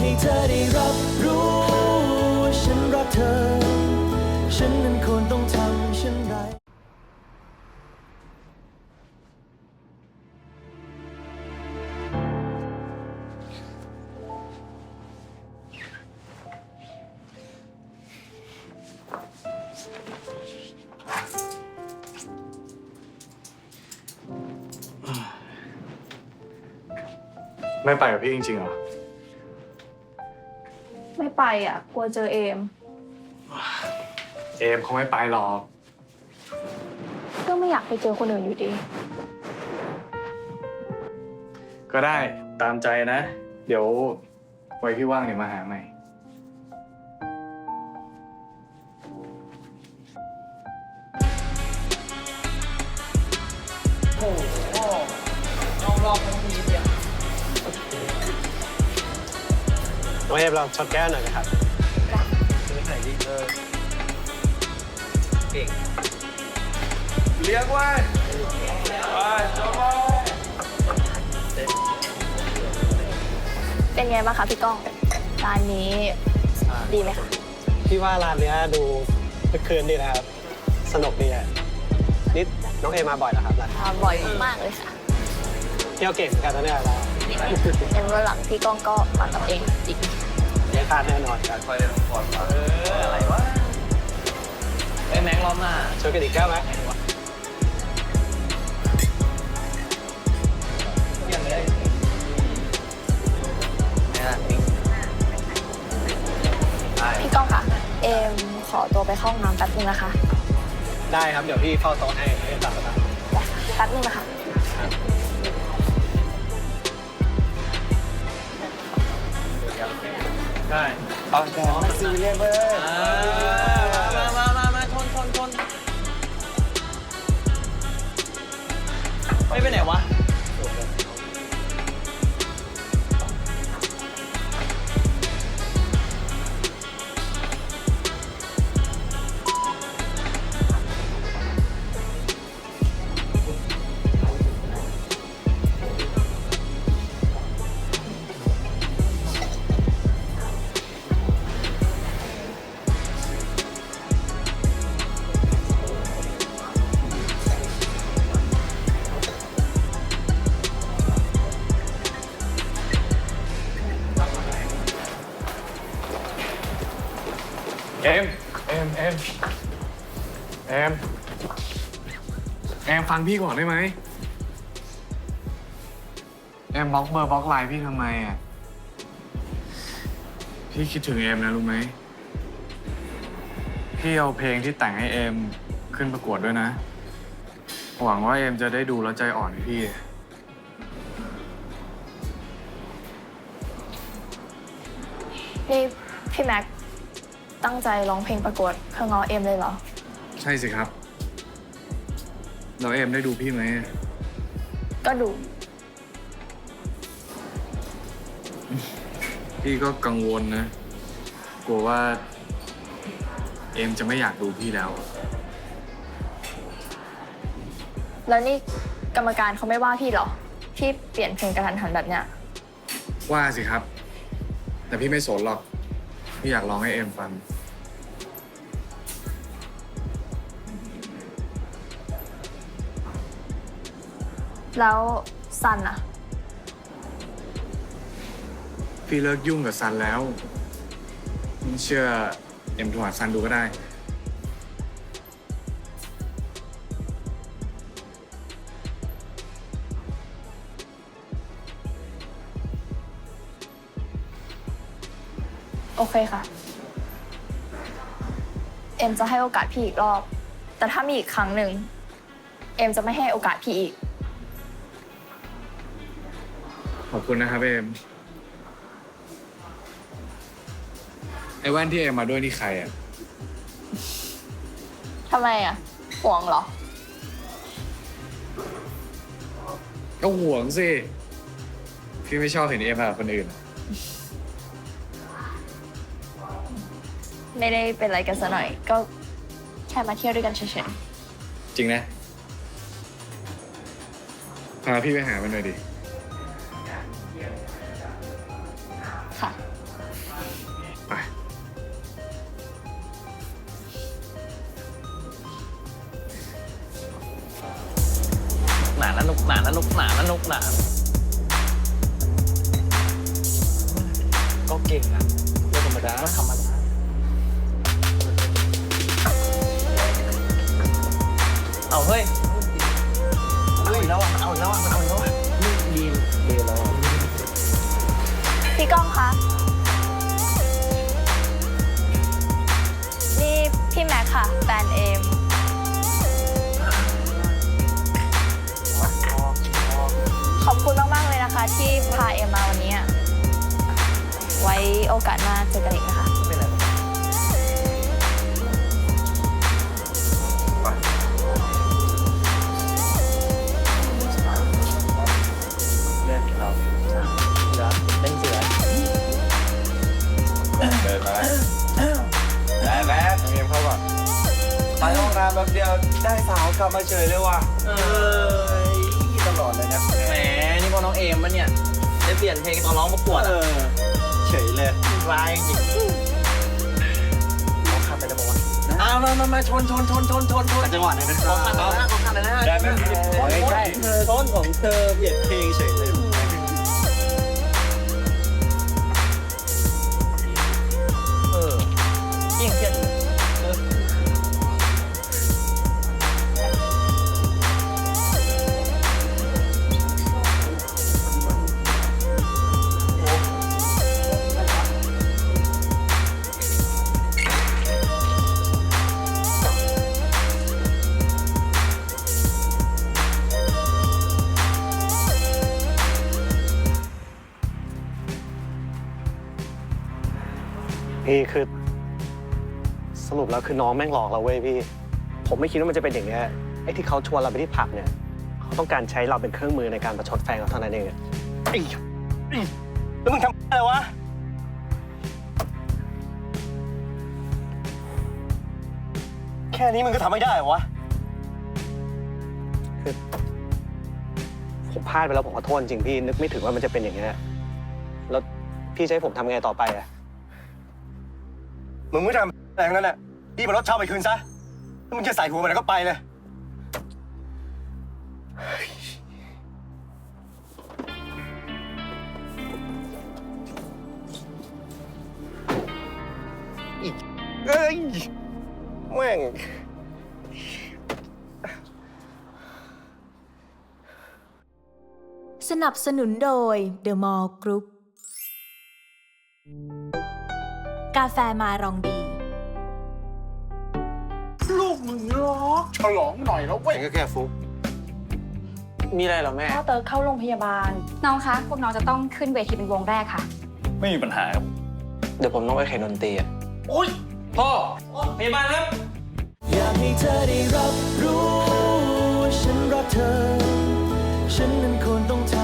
ให้เธอได้รับรู้ว่าฉันรักเธอ ฉันนั้นควรต้องทำเช่นไรไม่ไปกับพี่จริงๆเหรอ ไม่ไปอะ กลัวเจอเอม เอมเขาไม่ไปหรอก ก็ไม่อยากไปเจอคนอื่นอยู่ดี ก็ได้ตามใจนะ เดี๋ยวไว้พี่ว่างเดี๋ยวมาหาใหม่น้ องเอฟลองช็อตแก้วหน่อยนะครับเรียกว่าเป็นไงบ้างคะพี่ก้องร้านนี้ดีไหมคะพี่ว่าร้านเนี้ยดูคึกคืนดีนะครับ สนุกดีอะนี่น้องเอมาบ่อยแล้วครับร้านมาบ่อยมากเลยค่ะ เที่ยวเก่งเหมือนกันนะเนี่ยเรา งั้นวันหลังพี่ก้องก็มากับเองอีก เลี้ยงทานแน่นอนครับไอ้แม็กล้อมหน้าช่วยกันอีกแก้วไหมเยี่ยมเลยเนี่ยพี่ก้องค่ะ เอมขอตัวไปเข้าห้องน้ำแป๊บนึงนะคะ ได้ครับ เดี๋ยวพี่เฝ้าโต๊ะให้ให้ตัดนะครับแป๊บนึงนะคะได้เอาแต่มาซีเรียเบอร์มามามามาชนชนชนไม่ไปไหนวะ ฟังพี่ก่อนได้ไหมเอมบล็อกเบอร์บล็อกไลน์พี่ทำไมอะ พี่คิดถึงเอมนะรู้ไหม พี่เอาเพลงที่แต่งให้เอมขึ้นประกวดด้วยนะ หวังว่าเอมจะได้ดูแล้วใจอ่อนให้พี่ นี่พี่แม็กตั้งใจร้องเพลงประกวดเพื่อง้อเอมเลยเหรอ ใช่สิครับ แล้วเอมได้ดูพี่ไหม ก็ดู พี่ก็กังวลนะ กลัวว่า เอมจะไม่อยากดูพี่แล้วแล้วนี่กรรมการเขาไม่ว่าพี่เหรอ ที่เปลี่ยนเพลงกระทันหันแบบเนี้ย ว่าสิครับ แต่พี่ไม่สนหรอก พี่อยากร้องให้เอมฟัง แล้วซันอะพี่เลิกยุ่งกับซันแล้วไม่เชื่อเอ็มโทรหาซันดูก็ได้ โอเคค่ะ เอ็มจะให้โอกาสพี่อีกรอบ แต่ถ้ามีอีกครั้งหนึ่ง เอ็มจะไม่ให้โอกาสพี่อีก ขอบคุณนะครับเอมไอ้แว่นที่เอมมาด้วยนี่ใครอะ ทำไมอะห่วงเหรอ ก็ห่วงสิ พี่ไม่ชอบเห็นเอมกับคนอื่น ไม่ได้เป็นอะไรกันซะหน่อย ก็แค่มาเที่ยวด้วยกันเฉยจริงนะ พาพี่ไปหามันหน่อยดิ สนุกสนานสนุกสนานก็เก่งนะไม่ธรรมดาไม่ธรรมดาเอาเฮ้ยเอาอีกแล้วอะเอาอีกแล้วอะมันเอาอีกแล้วอะนี่ดีมดีแล้วอะพี่ก้องคะนี่พี่แม็กค่ะแฟนเอม นะคะที่พาเอมมาวันนี้อะไว้โอกาสหน้าเจอกันอีกนะคะ ไม่เป็นไรเล่นเราเสือเล่นเสือเดินมาได้แบ๊กเมียเข้าก่อนไปห้องน้ำแป๊บเดียวได้สาวกลับมาเฉยเลยว่ะเออตลอดเลยนะแหม นี่พอน้องเอมปะเนี่ยได้เปลี่ยนเพลงตอนร้องประกวดเออะอเฉยเลยร้ายจริงเขาขับไปแล้วบอกว่าอ้าวมามามาชนชนชนชนชนชนจังหวะไหนนะเขาขับเลยนะเขาขับเลยนะได้ไหมไม่ใช่ต้นของเธอเปลี่ยนเพลงเฉยเลย พี่คือ สรุปแล้วคือน้องแม่งหลอกเราเว้ยพี่ ผมไม่คิดว่ามันจะเป็นอย่างเนี้ยไอ้ที่เขาชวนเราไปที่ผับเนี่ยเขาต้องการใช้เราเป็นเครื่องมือในการประชดแฟนเขาเท่านั้นเองอะไอ้ไอ้แล้วมึงทำอะไรวะ แค่นี้มึงก็ทำไม่ได้เหรอวะผมพลาดไปแล้วผมขอโทษจริงพี่นึกไม่ถึงว่ามันจะเป็นอย่างเนี้ยแล้วพี่จะให้ผมทำไงต่อไปอะ มึงไม่ทำอะไรทั้งนั้นแหละรีบเอารถเช่าไปคืนซะแล้วมึงจะใส่หัวมันแล้วก็ไปเลย เอ้ยแม่งสนับสนุนโดย The Mall Group าแฟมารองดี ลูกมึงล็อกฉลองหน่อยแล้วเว้ย เองก็แค่ฟุก มีอะไรเหรอแม่ พ่อเติร์เข้าโรงพยาบาล น้องคะ พวกน้องจะต้องขึ้นเวทีเป็นวงแรกค่ะ ไม่มีปัญหาครับ เดี๋ยวผมต้องไปแข่งดนตรีอะโอ๊ยพ่อพยาบาลครับ อยากให้เธอได้รับรู้ว่าฉันรักเธอ ฉันนั้นควรต้องทำ